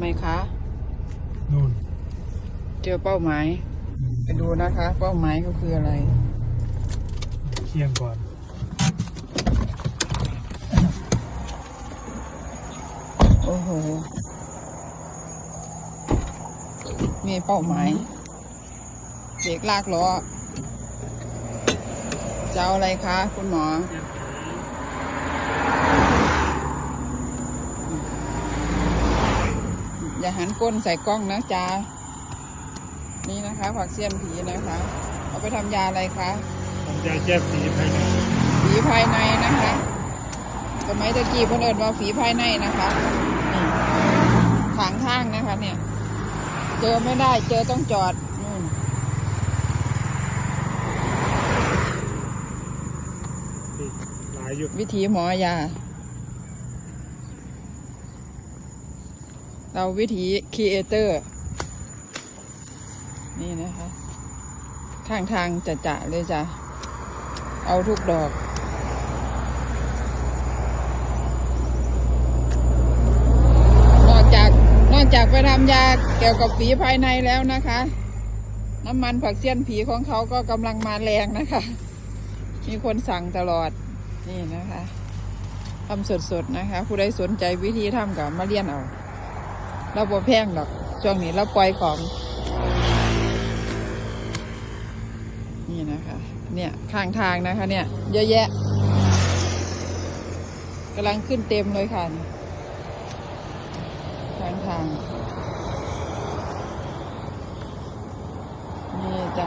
ไหมคะนู่นเจอเป้าหมายไปดูนะคะ เป้าหมายก็คืออะไรเคียงก่อนโอ้โหมีเป้าหมายเบรกลากล้อจะเอาอะไรคะ คุณหมอ อย่าหันก้นใส่กล้องนะจ๊ะนี่นะคะ ผักเสี้ยนผีนะคะ เอาไปทำยาอะไรคะผมจะแก้สีภายในฝีภายในนะคะ สมัยตะกี้เพิ่นเอิญว่าฝีภายในนะคะนี่ขางทางนะคะ เนี่ย เจอไม่ได้เจอต้องจอดนู่นที่หลายอยู่วิธีหมอยา เราวิธีครีเอเตอร์นี่นะคะข้างทางจะจะเลยจ้ะ เอาทุกดอก นอกจากนอกจากไปทำยาเกี่ยวกับฝีภายในแล้วนะคะ น้ำมันผักเสี้ยนผีของเขาก็กำลังมาแรงนะคะ มีคนสั่งตลอด นี่นะคะทำสดๆนะคะ ผู้ใดสนใจวิธีทำกับมาเรียนเอา เราบ่แพงหรอก ช่วงนี้เราปล่อยของ นี่นะคะ เนี่ยข้างทางนะคะ เนี่ย เยอะแยะกำลังขึ้นเต็มเลยค่ะนี่ข้างทาง นี่จ้ะ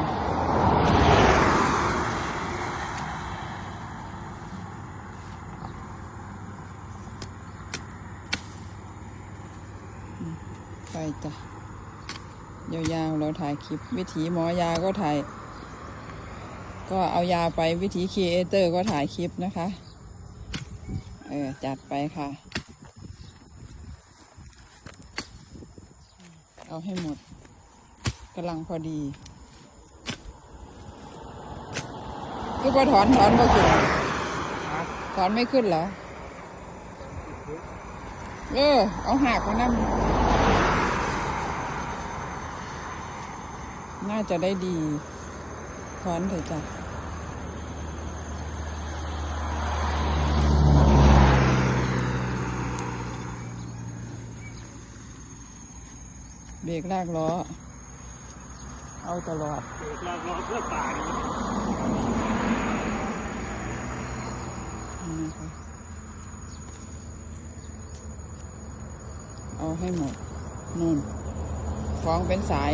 อืมไป จ้ะยาวๆเราถ่ายคลิป วิถีหมอยาก็ถ่าย ก็เอายาไปวิธีครีเอเตอร์ก็ถ่ายคลิปนะคะ เออ จัดไปค่ะ เอาให้หมดกำลังพอดีคือพอถอนถอนพอขึ้นถอนไม่ขึ้นเหรอ เออ เอาหักมานั่น น่าจะได้ดีถอนเถอะจ้ะเบรกลากล้อ เอาตลอดเกิดลากล้อเพื่อตายเอาให้หมดนู่นคล้องเป็นสาย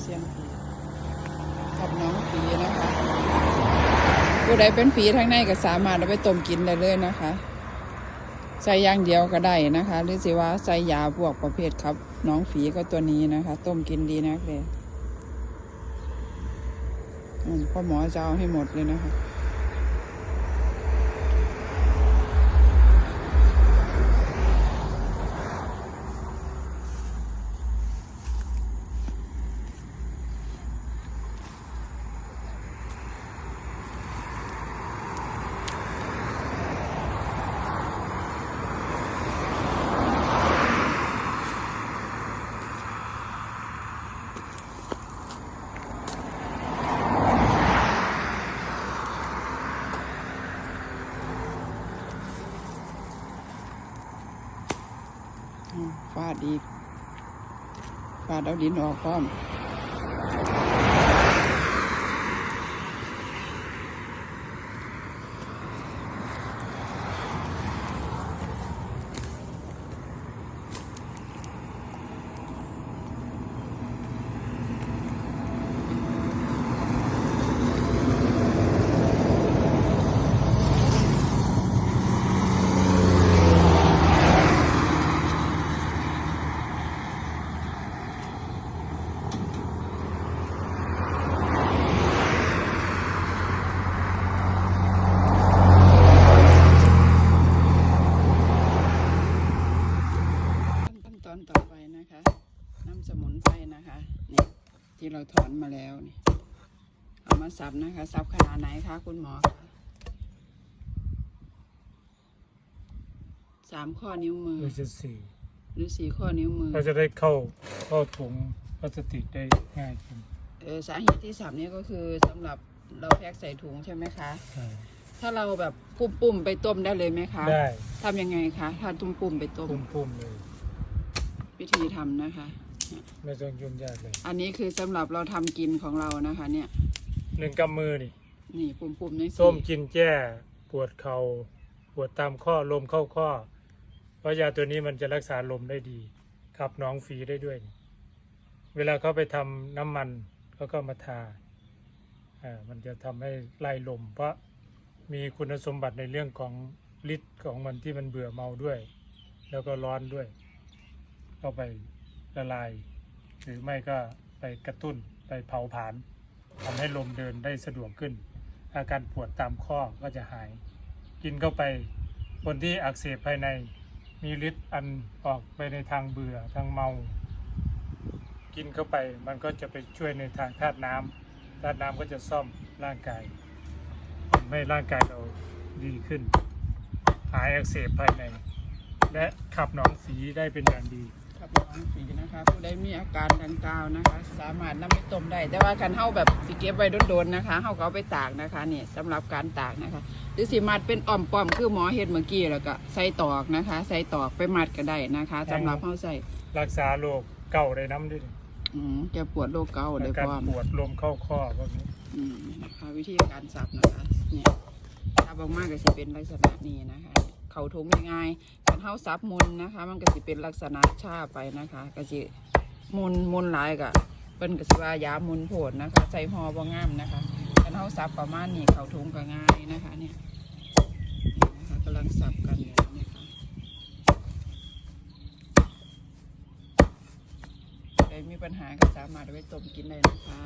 เซียนผีกับน้องผีนะคะผู้ใดเป็นผีทั้งในก็สามารถเอาไปต้มกินได้เลยนะคะ ใส่อย่างเดียวก็ได้นะคะ หรือสิว่าใส่ยาพวกประเภทครับ น้องฝีก็ตัวนี้นะคะ ต้มกินดีนะเลยอืมพ่อหมอจะเอาให้หมดเลยนะคะ อืม ฟาดอีกฟาดเอาดินออกพร้อม เราถอนมาแล้วนี่เอามาสับนะคะ สับขนาดไหนคะคุณหมอคะสามข้อนิ้วมือหรือจะสี่หรือสี่ข้อนิ้วมือก็จะได้เข้าเข้าถุงพลาสติกได้ง่ายขึ้นเออสาเหตุที่สับเนี่ยก็คือสำหรับเราแพ็คใส่ถุงใช่ไหมคะ ใช่ถ้าเราแบบปุ่มๆไปต้มได้เลยไหมคะได้ทำยังไงคะถ้าตุ้มปุ่มๆไปต้มพุ่มๆเลย วิธีทำนะคะ ไม่ต้องยุ่งยากเลยอันนี้คือสำหรับเราทำกินของเรานะคะ เนี่ย หนึ่งกำมือนี่นี่ปุ่มๆนี่สิส้มกินแจ้ ปวดเขา่าปวดตามข้อลมเข้าข้อ เพราะยาตัวนี้มันจะรักษาลมได้ดี ขับหน้องฝีได้ด้วยเวลาเขาไปทำน้ำมันเขาก็มาทาอ่ามันจะทำให้ไล่ลม เพราะมีคุณสมบัติในเรื่องของฤทธิ์ของมันที่มันเบื่อเมาด้วย แล้วก็ร้อนด้วย เข้าไป ละลาย หรือไม่ก็ไปกระตุ้นไปเผาผลาญทำให้ลมเดินได้สะดวกขึ้น อาการปวดตามข้อก็จะหาย กินเข้าไปคนที่อักเสบภายในมีฤทธิ์อันออกไปในทางเบื่อทางเมา กินเข้าไปมันก็จะไปช่วยในทางธาตุน้ำธาตุน้ำก็จะซ่อมร่างกายทำให้ร่างกายเราดีขึ้น หายอักเสบภายใน และขับหนองฝีได้เป็นอย่างดี ครับน้องฝีนะคะผู้ใดมีอาการดังกล่าวนะคะ สามารถนำไปต้มได้ แต่ว่าการเฮาแบบสิเก็บไว้โดนๆนะคะเฮาก็เอาไปตากนะคะเนี่ยสำหรับการตากนะคะ หรือสิมัดเป็นอ่อมป้อมคือหมอเฮ็ดเมื่อกี้แล้วก็ใส่ตอกนะคะ ใส่ตอกไปมัดก็ได้นะคะสำหรับเฮาใส่รักษาโรคเก่าได้น้ำด้วยอืมแกปวดโรคเกาต์ได้อาพการร้อมปวดลมเข้าข้อพวกนี้อืมนะคะวิธีการสับนะคะเนี่ยสับออกมาก็สิเป็นลักษณะนี้นะคะ เขาทุงง่ายๆการเท้าซับมุนนะคะ มันก็สิเป็นลักษณะชาไปนะคะก็สิมุนมุนหลายกะเป็นกสิว่ายามุนโผดนะคะใส่หอบ่งามนะคะการเท้าซับประมาณนี้เขาทุงก็ง่ายนะคะเนี่ยนะคะกำลังสับกันอยู่นะคะใครมีปัญหาก็สามารถเอาไปต้มกินได้นะคะ